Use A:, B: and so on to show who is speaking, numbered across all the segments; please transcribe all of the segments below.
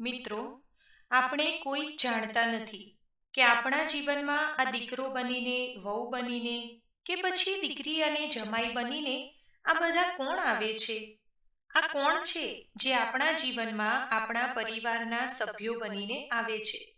A: મિત્રો, આપણે કોઈ જાણતા નથી કે આપણા જીવનમાં આ દીકરો બનીને, વહુ બનીને કે પછી દીકરી અને જમાઈ બનીને આ બધા કોણ આવે છે? આ કોણ છે જે આપણા જીવનમાં આપણા પરિવારના સભ્યો બનીને આવે છે?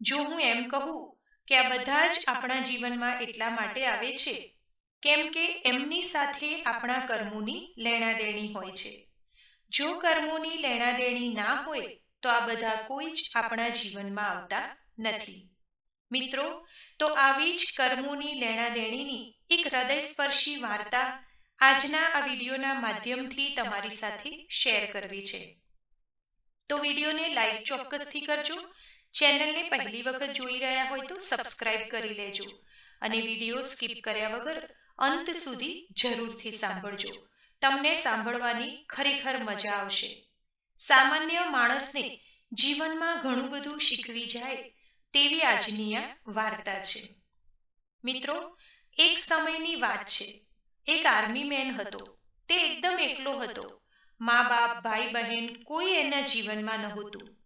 A: જો હું એમ કહું કે આ બધા જ આપણા જીવનમાં એટલા માટે આવે છે, કેમ કે એમની સાથે આપણા કર્મોની લેણાદેણી હોય છે. જો કર્મોની લેણાદેણી ના હોય તો આ બધા કોઈ જ આપણા જીવનમાં આવતા નથી. મિત્રો, તો આવી જ કર્મોની લેણાદેણીની એક હૃદયસ્પર્શી વાર્તા આજના આ વિડીયોના માધ્યમથી તમારી સાથે શેર કરવી છે. તો વિડીયોને લાઈક ચોક્કસથી કરજો, ચેનલને પહેલી વખત જોઈ રહ્યા હોય તો સબસ્ક્રાઇબ કરી લેજો અને વીડિયો સ્કીપ કર્યા વગર અંત સુધી જરૂરથી સાંભળજો. તમને સાંભળવાની ખરેખર મજા આવશે. સામાન્ય માણસને જીવનમાં ઘણું બધું શીખવી જાય તેવી આજની આ વાર્તા છે. મિત્રો, એક સમયની વાત છે. એક આર્મી મેન હતો. તે એકદમ એકલો હતો. મા બાપ, ભાઈ બહેન કોઈ એના જીવનમાં નહોતું.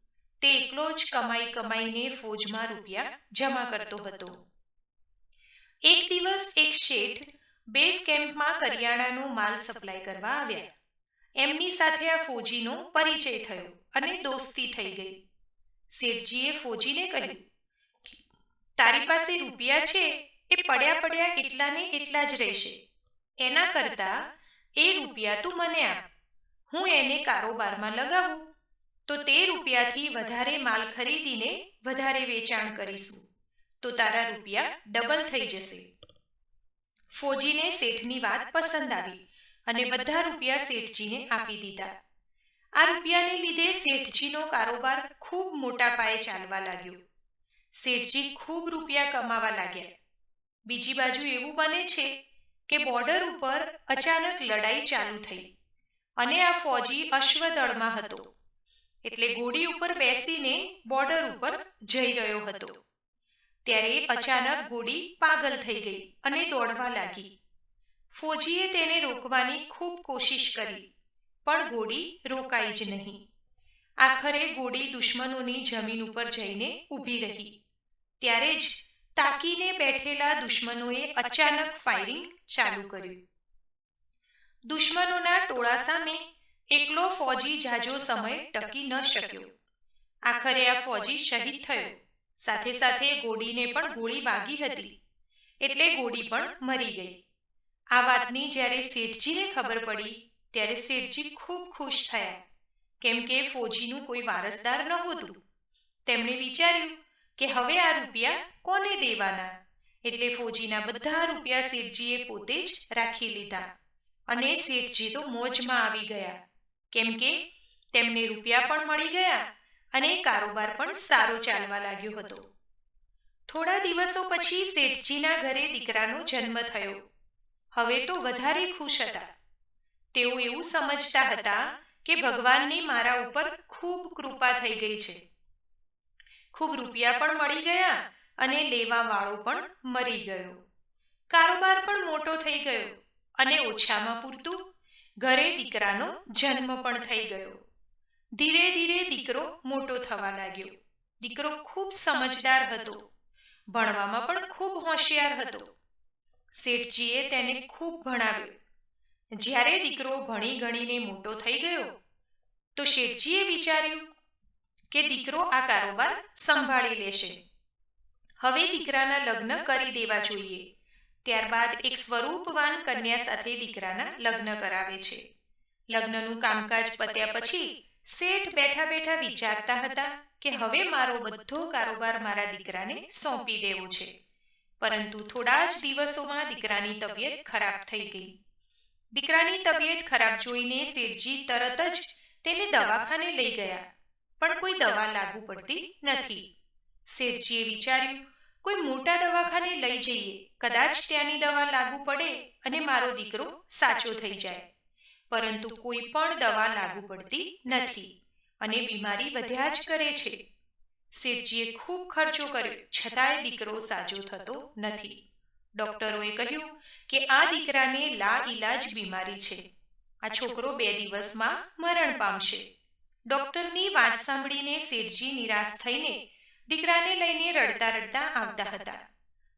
A: તે એકલો જ કમાઈ કમાઈને ફોજમાં રૂપિયા જમા કરતો હતો. એક દિવસ એક શેઠ બેઝ કેમ્પમાં કરિયાણાનો માલ સપ્લાય કરવા આવ્યા. એમની સાથે આ ફોજીનો પરિચય થયો અને દોસ્તી થઈ ગઈ. શેઠજીએ ફોજીને કહ્યું તારી પાસે રૂપિયા છે, એ પડ્યા પડ્યા એટલા ને એટલા જ રહેશે. એના કરતા એ રૂપિયા તું મને આપ. હું એને કારોબારમાં લગાવું. તો તે રૂપિયાથી વધારે માલ ખરીદીને વધારે વેચાણ કરીશું. તો તારા રૂપિયા ડબલ થઈ જશે. ફોજીને શેઠની વાત પસંદ આવી. અને બધા રૂપિયા શેઠજીને આપી દીધા. આ રૂપિયાને લીધે શેઠજીનો કારોબાર ખૂબ મોટા પાયે ચાલવા લાગ્યો. શેઠજી ખૂબ રૂપિયા કમાવા લાગ્યા. બીજી બાજુ એવું બને છે કે બોર્ડર ઉપર અચાનક લડાઈ ચાલુ થઈ અને આ ફોજી અશ્વદળમાં હતો. એટલે ઘોડી ઉપર બેસીને બોર્ડર ઉપર જઈ રહ્યો હતો. ત્યારે અચાનક ઘોડી પાગલ થઈ ગઈ અને દોડવા લાગી. ફોજીએ તેને રોકવાની ખૂબ કોશિશ કરી, પણ ગોળી રોકાઈ જ નહીં. આખરે ગોળી દુશ્મનોની જમીન ઉપર જઈને ઊભી રહી. ત્યારે જ તાકીને બેઠેલા દુશ્મનોએ અચાનક ફાયરિંગ ચાલુ કર્યું. દુશ્મનોના ટોળા સામે એકલો ફોજી જાજો સમય ટકી ન શક્યો. આખરે આ ફોજી શહીદ થયો. સાથે સાથે ગોડીને પણ ગોળી વાગી હતી. એટલે ગોડી પણ મરી ગઈ. આ વાતની જ્યારે શેઠજીને ખબર પડી, ત્યારે શેઠજી ખૂબ ખુશ થયા. કેમ કે ફોજીનું કોઈ વારસદાર નહોતું. તેમણે વિચાર્યું કે હવે આ રૂપિયા કોને દેવાના? એટલે ફોજીના બધા રૂપિયા શેઠજીએ પોતે જ રાખી લીધા. અને શેઠજી તો મોજમાં આવી ગયા. કેમ કે તેમને રૂપિયા પણ મળી ગયા અને કારોબાર પણ સારો ચાલવા લાગ્યો હતો. થોડા દિવસો પછી શેઠજીના ઘરે દીકરાનો જન્મ થયો. હવે તો વધારે ખુશ હતા. તેઓ એવું સમજતા હતા કે ભગવાનની મારા ઉપર ખૂબ કૃપા થઈ ગઈ છે. ખૂબ રૂપિયા પણ મળી ગયા અને લેવા વાળો પણ મરી ગયો. કારોબાર પણ મોટો થઈ ગયો અને ઓછામાં પૂરતું ઘરે દીકરાનો જન્મ પણ થઈ ગયો. ધીરે ધીરે દીકરો મોટો થવા લાગ્યો. દીકરો ખૂબ સમજદાર હતો. ભણવામાં પણ ખૂબ હોશિયાર હતો. શેઠજીએ તેને ખૂબ ભણાવ્યો. જ્યારે દીકરો ભણી ગણીને મોટો થઈ ગયો, તો શેઠજીએ વિચાર્યું કે દીકરો આ કારોબાર સંભાળી લેશે. હવે દીકરાના લગ્ન કરી દેવા જોઈએ. ત્યારબાદ એક સ્વરૂપવાન કન્યા સાથે દીકરાના લગ્ન કરાવે છે. લગ્નનું કામકાજ પત્યા પછી શેઠ બેઠા બેઠા વિચારતા હતા કે હવે મારો બધો કારોબાર મારા દીકરાને સોંપી દેવો છે. પરંતુ થોડા જ દિવસોમાં દીકરાની તબિયત ખરાબ થઈ ગઈ. દીકરાની તબિયત ખરાબ જોઈને શેઠજી તરત જ તેને દવાખાને લઈ ગયા. પણ કોઈ દવા લાગુ પડતી નથી. શેઠજીએ વિચાર્યું, કોઈ મોટા દવાખાને લઈ જઈએ. કદાચ ત્યાંની દવા લાગુ પડે અને મારો દીકરો સાચો થઈ જાય. પરંતુ કોઈ પણ દવા લાગુ પડતી નથી અને બીમારી વધ્યા જ કરે છે. શેઠજીએ ખૂબ ખર્ચો કર્યો. છતાંય દીકરો સાજો થતો નથી. ડોક્ટરોએ કહ્યું કે આ દીકરાને લા ઈલાજ બીમારી છે. આ છોકરો બે દિવસમાં મરણ પામશે. ડોક્ટરની વાત સાંભળીને શેઠજી નિરાશ થઈને દીકરાને લઈને રડતા રડતા આવતા હતા.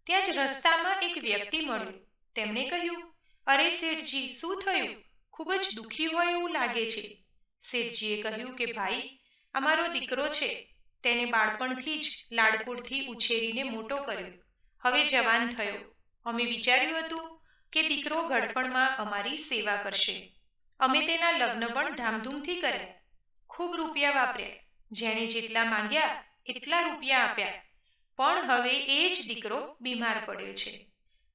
A: ત્યાં જ રસ્તામાં એક વ્યક્તિ મળ્યો. તેમણે કહ્યું, અરે શેઠજી, શું થયું? ખૂબ જ દુઃખી હોય એવું લાગે છે. શેઠજીએ કહ્યું કે, ભાઈ, અમારો દીકરો છે. તેને બાળપણથી જ લાડકોડથી ઉછેરીને મોટો કર્યો. હવે જવાન થયો. અમે વિચાર્યું હતું કે દીકરો ઘડપણમાં અમારી સેવા કરશે. અમે તેના લગ્ન પણ ધામધૂમથી કર્યા. ખૂબ રૂપિયા વાપર્યા. જેણે જેટલા માંગ્યા, એટલા રૂપિયા આપ્યા. પણ હવે એ જ દીકરો બીમાર પડ્યો છે.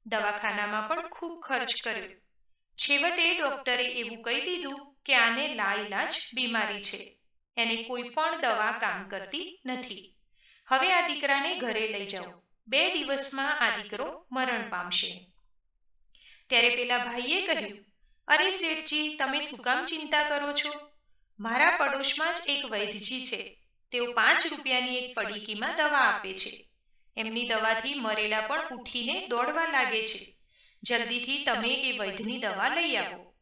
A: દવાખાનામાં પણ ખૂબ ખર્ચ કર્યો. છેવટે ડોક્ટરે એવું કહી દીધું કે આને લાઈલાજ બીમારી છે. એને કોઈ પણ દવા કામ કરતી નથી. હવે આ દીકરાને ઘરે લઈ જાઓ. બે દિવસમાં આ દીકરો મરણ પામશે. ત્યારે પેલા ભાઈએ કહ્યું, અરે શેઠજી, તમે શું કામ ચિંતા કરો છો? મારા પડોશમાં જ એક વૈદ્યજી છે. તેઓ પાંચ રૂપિયાની એક પડીકીમાં દવા આપે છે. એમની દવાથી મરેલા પણ ઉઠીને દોડવા લાગે છે. જલ્દીથી તમે એ વૈદ્યની દવા લઈ આવો.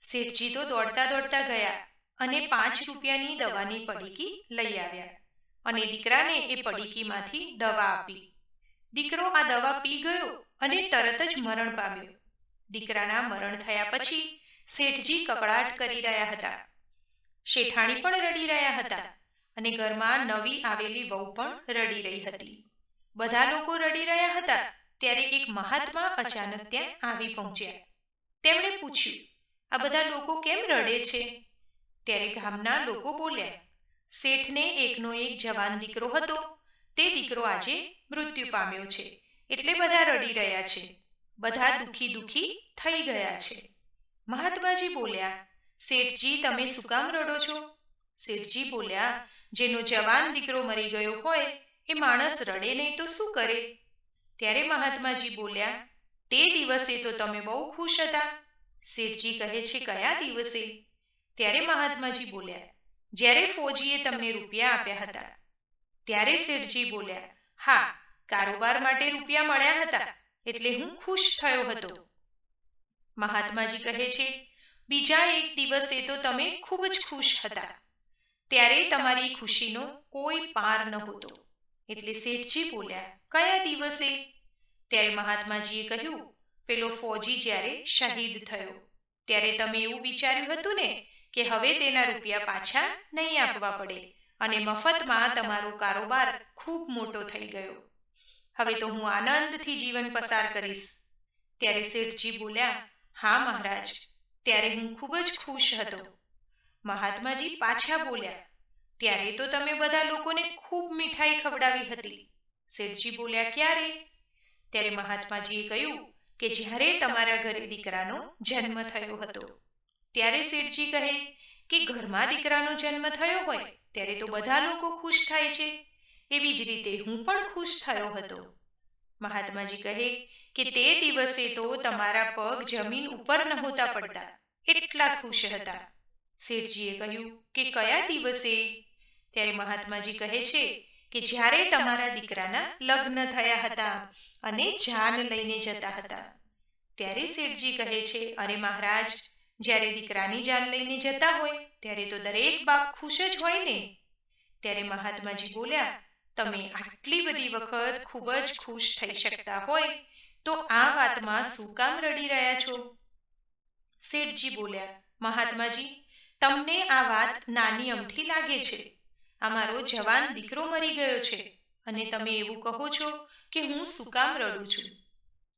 A: શેઠજી તો દોડતા દોડતા ગયા. અને પાંચ રૂપિયાની દવાની પડીકી લઈ આવ્યા. અને દીકરાને એ પડીકીમાંથી દવા આપી. દીકરો આ દવા પી ગયો અને તરત જ મરણ પામ્યો. દીકરાના મરણ થયા પછી શેઠજી કકળાટ કરી રહ્યા હતા. શેઠાણી પણ રડી રહ્યા હતા. અને ઘરમાં નવી આવેલી વહુ પણ રડી રહી હતી. બધા લોકો રડી રહ્યા હતા ત્યારે એક મહાત્મા અચાનક ત્યાં આવી પહોંચ્યા. તેમણે પૂછ્યું આ બધા લોકો કેમ રડે છે? ત્યારે ગામના લોકો બોલ્યા, શેઠને એકનો એક જવાન દીકરો હતો. તે દીકરો આજે મૃત્યુ પામ્યો છે. એટલે બધા રડી રહ્યા છે. બધા દુખી દુખી થઈ ગયા છે. મહાત્માજી બોલ્યા, શેઠજી, તમે શું કામ રડો છો? શેઠજી બોલ્યા, જેનો જવાન દીકરો મરી ગયો હોય, એ માણસ રડે નહીં તો શું કરે? ત્યારે મહાત્માજી બોલ્યા, તે દિવસે તો તમે બહુ ખુશ હતા. શેઠજી કહે છે, કયા દિવસે? ત્યારે મહાત્માજી બોલ્યા, જ્યારે ફોજીએ તમને રૂપિયા આપ્યા હતા, ત્યારે શેઠજી બોલ્યા, હા, કારોબાર માટે રૂપિયા મળ્યા હતા, એટલે હું ખુશ થયો હતો. મહાત્માજી કહે છે, બીજા એક દિવસે તો તમે ખૂબ જ ખુશ હતા. ત્યારે તમારી ખુશીનો કોઈ પાર નહોતો. એટલે શેઠજી બોલ્યા, કયા દિવસે? ત્યારે મહાત્માજીએ કહ્યું, પેલો ફોજી જ્યારે શહીદ થયો, ત્યારે તમે એવું વિચાર્યું હતું ને કે હવે તેના રૂપિયા પાછા નહીં આપવા પડે અને મફતમાં તમારો કારોબાર ખૂબ મોટો થઈ ગયો. હવે તો હું આનંદથી જીવન પસાર કરીશ. ત્યારે શેઠજી બોલ્યા, હા મહારાજ. ત્યારે હું ખૂબ જ ખુશ હતો. મહાત્માજી પાછા બોલ્યા, ત્યારે તો તમે બધા લોકોને ખૂબ મીઠાઈ ખવડાવી હતી. શેઠજી બોલ્યા, ક્યારે? ત્યારે મહાત્માજીએ કહ્યું કે જ્યારે તમારા ઘરે દીકરાનો જન્મ થયો હતો. ત્યારે શેઠજી કહે કે ઘરમાં દીકરાનો જન્મ થયો હોય, ત્યારે તો બધા લોકો ખુશ થાય છે. એવી જ રીતે હું પણ ખુશ થયો હતો. મહાત્માજી કહે કે તે દિવસે તો તમારા પગ જમીન ઉપર નહોતા પડતા, એટલા ખુશ હતા. શેઠજીએ કહ્યું કે કયા દિવસે? ત્યારે મહાત્માજી કહે છે કે જ્યારે તમારા દીકરાના લગ્ન થયા હતા અને જાન લઈને જતા હતા. ત્યારે શેઠજી કહે છે, અરે મહારાજ જ્યારે દીકરાની જાન લઈને જતા હોય, ત્યારે તો દરેક બાપ ખુશ જ હોય ને. ત્યારે મહાત્માજી બોલ્યા, તમે આટલી બધી વખત ખૂબ જ ખુશ થઈ શકતા હોય, તો આ વાતમાં શું કામ રડી રહ્યા છો? શેઠજી બોલ્યા, મહાત્માજી, તમને આ વાત નાની અમથી લાગે છે. અમારો જવાન દીકરો મરી ગયો છે, અને તમે એવું કહો છો કે હું શું કામ રડું છું.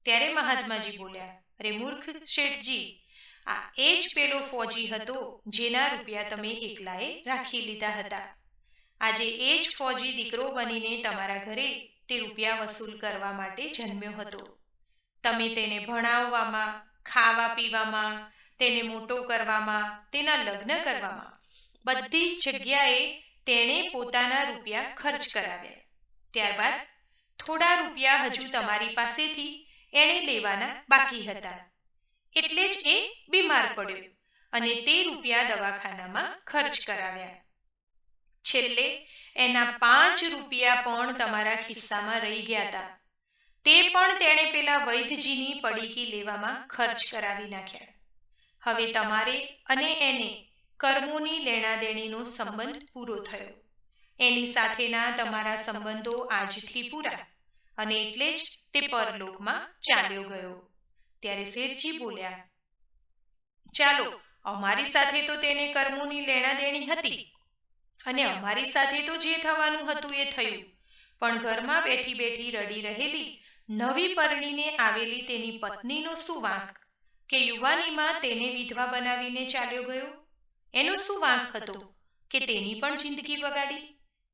A: ત્યારે મહાત્માજી બોલ્યા, અરે મૂર્ખ શેઠજી આ એ જ પેલો ફોજી હતો જેના રૂપિયા તમે એકલાએ રાખી લીધા હતા. આજે એ જ ફોજી દીકરો બનીને તમારા ઘરે તે રૂપિયા વસૂલ કરવા માટે જન્મ્યો હતો. તમે તેને ભણાવવામાં, ખાવા પીવામાં, તેને મોટો કરવામાં, તેના લગ્ન કરવામાં, બધી જગ્યાએ તેણે પોતાના રૂપિયા ખર્ચ કરાવ્યા. ત્યારબાદ થોડા રૂપિયા હજુ તમારી પાસેથી એણે લેવાના બાકી હતા. એટલે જ એ બીમાર પડ્યો અને તે રૂપિયા દવાખાનામાં ખર્ચ કરાવ્યા. છેલ્લે એના પાંચ રૂપિયા પણ તમારા ખિસ્સામાં રહી ગયા હતા. તે પણ તેણે પેલા વૈદ્યજીની પડીકી લેવામાં ખર્ચ કરાવી નાખ્યા. હવે તમારે અને એને કર્મોની લેણાદેણીનો સંબંધ પૂરો થયો. એની સાથેના તમારા સંબંધો આજથી પૂરા અને એટલે જ તે પરલોકમાં ચાલ્યો ગયો. ત્યારે શેઠજી બોલ્યા, ચાલો, અમારી સાથે તો તેને કર્મોની લેણાદેણી હતી અને અમારી સાથે તો જે થવાનું હતું એ થયું. પણ ઘરમાં બેઠી બેઠી રડી રહેલી નવી પરણીને આવેલી તેની પત્નીનો શું વાંક? કે યુવાનીમાં તેને વિધવા બનાવીને ચાલ્યો ગયો? એનો શું વાંક હતો? કે તેની પણ જિંદગી બગાડી?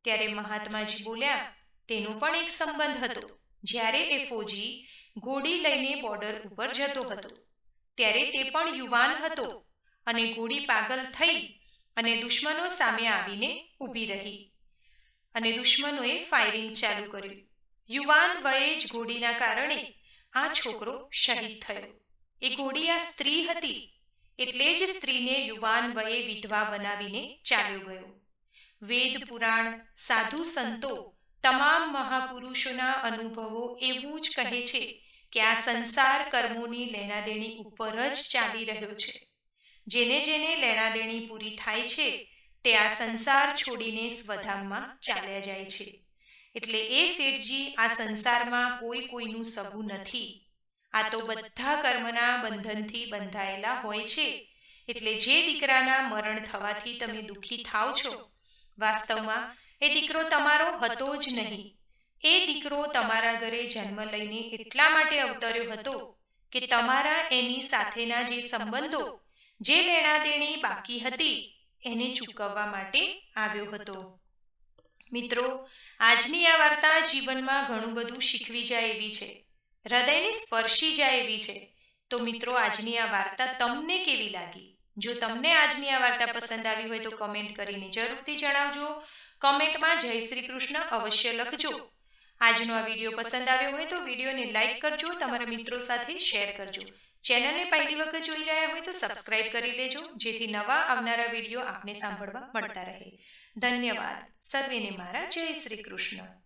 A: ત્યારે મહાત્માજી બોલ્યા, તેનો પણ એક સંબંધ હતો. જ્યારે એ ફોજી ઘોડી લઈને બોર્ડર ઉપર જતો હતો. ત્યારે તે પણ યુવાન હતો અને ઘોડી પાગલ થઈ અને દુશ્મનો સામે આવીને ઊભી રહી. અને દુશ્મનોએ ફાયરિંગ ચાલુ કર્યું. યુવાન વયે જ ઘોડીના કારણે આ છોકરો શહીદ થયો. એ ઘોડી આ સ્ત્રી હતી, એટલે જ સ્ત્રીને યુવાન વયે વિધવા બનાવીને ચાલ્યો ગયો. વેદ પુરાણ, સાધુ સંતો તમામ મહાપુરુષોના અનુભવો એવું જ કહે છે કે આ સંસાર કર્મોની લેણાદેણી ઉપર જ ચાલી રહ્યો છે. જેને જેને લેણાદેણી પૂરી થાય છે, તે આ સંસાર છોડીને સ્વધામમાં ચાલ્યા જાય છે. એટલે એ શેઠજી આ સંસારમાં કોઈ કોઈનું સગું નથી. આ તો બધા કર્મના બંધનથી બંધાયેલા હોય છે. એટલે જે દીકરાના મરણ થવાથી તમે દુઃખી થાવ છો, વાસ્તવમાં એ દીકરો તમારો હતો જ નહીં. એ દીકરો તમારા ઘરે જન્મ લઈને એટલા માટે અવતર્યો હતો કે તમારા એની સાથેના જે સંબંધો, જે લેણાદેણી બાકી હતી, એને ચૂકવવા માટે આવ્યો હતો. મિત્રો, આજની આ વાર્તા જીવનમાં ઘણું બધું શીખવી જાય એવી છે. હૃદયને સ્પર્શી જાય એવી છે. તો મિત્રો, આજની આ વાર્તા તમને કેવી લાગી? જો તમને આજની આ વાર્તા પસંદ આવી હોય તો કમેન્ટ કરીને જરૂરથી જણાવજો. કમેન્ટમાં જય શ્રી કૃષ્ણ અવશ્ય લખજો. આજનો આ વીડિયો પસંદ આવ્યો હોય તો વિડીયોને લાઇક કરજો, તમારા મિત્રો સાથે શેર કરજો. ચેનલને પહેલી વખત જોઈ રહ્યા હોય તો સબસ્ક્રાઇબ કરી લેજો, જેથી નવા આવનારા વીડિયો આપને સાંભળવા મળતા રહે. ધન્યવાદ. સર્વેને મારા જય શ્રી કૃષ્ણ.